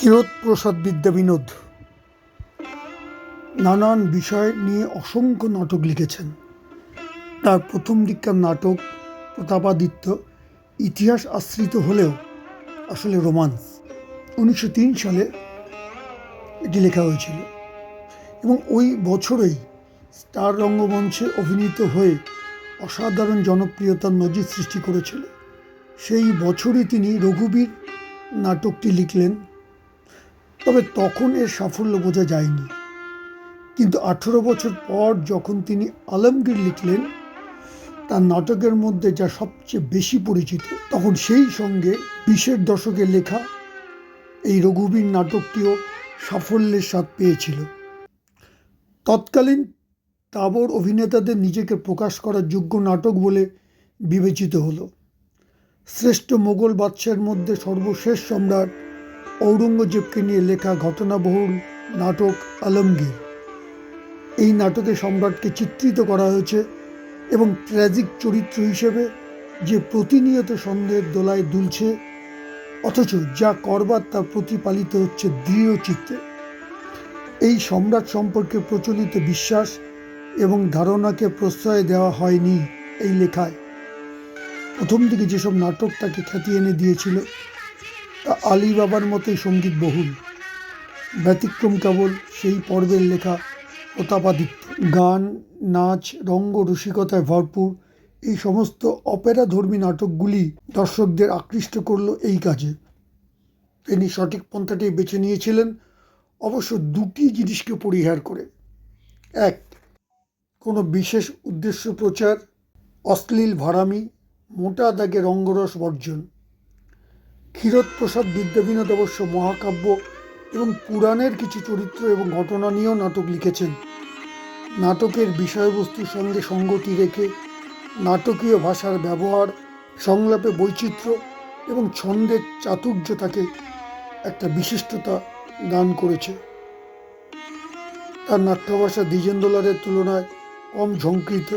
ক্ষীরোদ প্রসাদ বিদ্যাবিনোদ নানান বিষয় নিয়ে অসংখ্য নাটক লিখেছেন। তার প্রথম দিককার নাটক প্রতাপাদিত্য ইতিহাস আশ্রিত হলেও আসলে রোমান্স। উনিশশো তিন সালে এটি লেখা হয়েছিল এবং ওই বছরেই স্টার রঙ্গমঞ্চে অভিনীত হয়ে অসাধারণ জনপ্রিয়তার নজির সৃষ্টি করেছিল। সেই বছরই তিনি রঘুবীর নাটকটি লিখলেন। তবে তখন এর সাফল্য বোঝা যায়নি। কিন্তু আঠেরো বছর পর যখন তিনি আলমগীর লিখলেন, তার নাটকের মধ্যে যা সবচেয়ে বেশি পরিচিত, তখন সেই সঙ্গে বিশের দশকে লেখা এই রঘুবীর নাটকটিও সাফল্যের স্বাদ পেয়েছিল। তৎকালীন তাবর অভিনেতাদের নিজেকে প্রকাশ করার যোগ্য নাটক বলে বিবেচিত হলো। শ্রেষ্ঠ মোগল বাদশাহের মধ্যে সর্বশেষ সম্রাট ঔরঙ্গজেবকে নিয়ে লেখা ঘটনাবহুল নাটক আলমগীর। এই নাটকে সম্রাটকে চিত্রিত করা হয়েছে এবং ট্র্যাজিক চরিত্র হিসেবে যে প্রতিনিয়ত সন্দেহের দোলায় দুলছে, অথচ যা করবার তা প্রতিপালিত হচ্ছে দৃঢ় চিত্তে। এই সম্রাট সম্পর্কে প্রচলিত বিশ্বাস এবং ধারণাকে প্রশ্রয় দেওয়া হয়নি এই লেখায়। প্রথম দিকে যেসব নাটক তাকে খ্যাতি এনে দিয়েছিল আলী বাবার মতোই সংগীত বহুল। ব্যতিক্রম কেবল সেই পর্বের লেখা প্রতাপাদিত্য। গান, নাচ, রঙ্গ, রসিকতায় ভরপুর এই সমস্ত অপেরা ধর্মী নাটকগুলি দর্শকদের আকৃষ্ট করল এই কাজে। তিনি সঠিক পন্থাটি বেছে নিয়েছিলেন, অবশ্য দুটি জিনিসকে পরিহার করে। এক, কোনো বিশেষ উদ্দেশ্য প্রচার, অশ্লীল ভাড়ামি মোটা দাগে রঙ্গরস বর্জন। ক্ষীরোদ প্রসাদ বিদ্যাবিনোদ অবশ্য মহাকাব্য এবং পুরাণের কিছু চরিত্র এবং ঘটনা নিয়েও নাটক লিখেছেন। নাটকের বিষয়বস্তুর সঙ্গে সঙ্গতি রেখে নাটকীয় ভাষার ব্যবহার, সংলাপে বৈচিত্র্য এবং ছন্দের চাতুর্য তাকে একটা বিশিষ্টতা দান করেছে। তার নাট্যভাষা দ্বিজেন্দ্রলালের তুলনায় কম ঝঙ্কৃত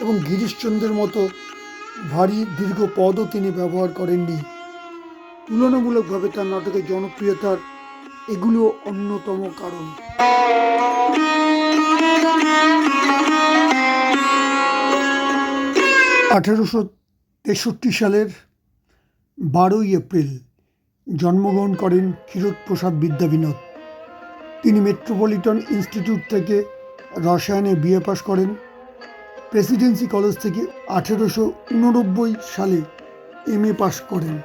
এবং গিরিশচন্দ্রের মতো ভারী দীর্ঘ পদও তিনি ব্যবহার করেননি। তুলনামূলকভাবে তার নাটকের জনপ্রিয়তার এগুলো অন্যতম কারণ। আঠেরোশো তেষট্টি সালের বারোই এপ্রিল জন্মগ্রহণ করেন ক্ষীরোদ প্রসাদ বিদ্যাবিনোদ তিনি মেট্রোপলিটন ইনস্টিটিউট থেকে রসায়নে বিএ পাশ করেন। প্রেসিডেন্সি কলেজ থেকে আঠেরোশো উননব্বই সালে এম এ পাশ করেন।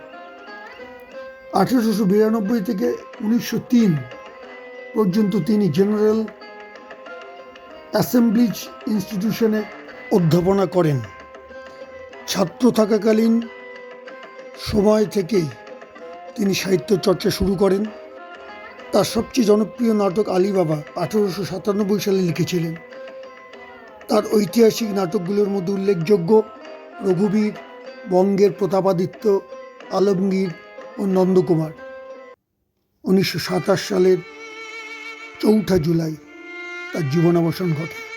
আঠেরোশো বিরানব্বই থেকে উনিশশো তিন পর্যন্ত তিনি জেনারেল অ্যাসেম্বলিজ ইনস্টিটিউশনে অধ্যাপনা করেন। ছাত্র থাকাকালীন সময় থেকেই তিনি সাহিত্য চর্চা শুরু করেন। তার সবচেয়ে জনপ্রিয় নাটক আলিবাবা আঠেরোশো সাতানব্বই সালে লিখেছিলেন। তার ঐতিহাসিক নাটকগুলোর মধ্যে উল্লেখযোগ্য রঘুবীর, বঙ্গের প্রতাপাদিত্য, আলমগীর ও নন্দকুমার। উনিশশো সাতাশ সালের চৌঠা জুলাই তার জীবনাবসান ঘটে।